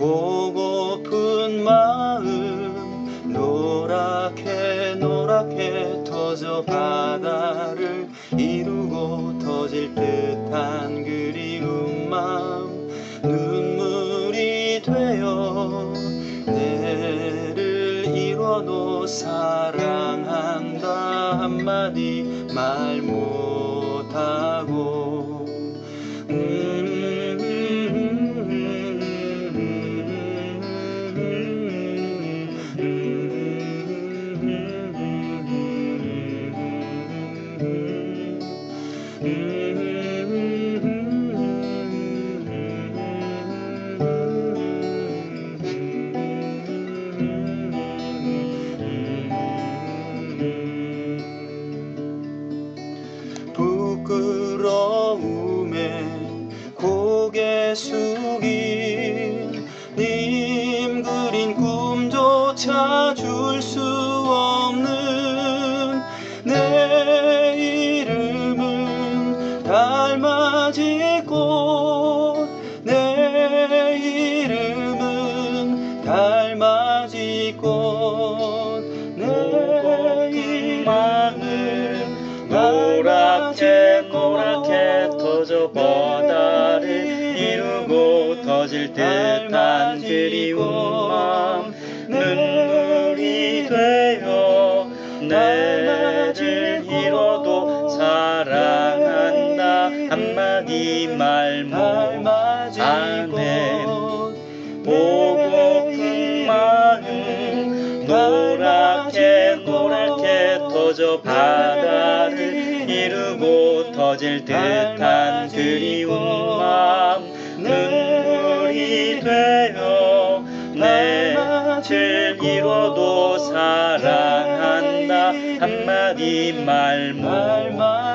보고픈 마음 노랗게 노랗게 터져 바다를 이루고 터질 듯한 그리운 마음 눈물이 되어 내를 이뤄도 사랑한다 한마디 말 못하고 고개 숙인 님 그린 꿈조차 줄 수 없는 내 이름은 달맞이 꽃내 이름은 달맞이 꽃내 이름은 노랗게 노 터질 듯한 그리운 마음 눈물이 되어 내를 이뤄도 사랑한다. 한마디 말 못하네 보고픈 마음 노랗게 노랗게 터져 바다를 이루고 터질 듯한 그리운 마 한마디 말 못하네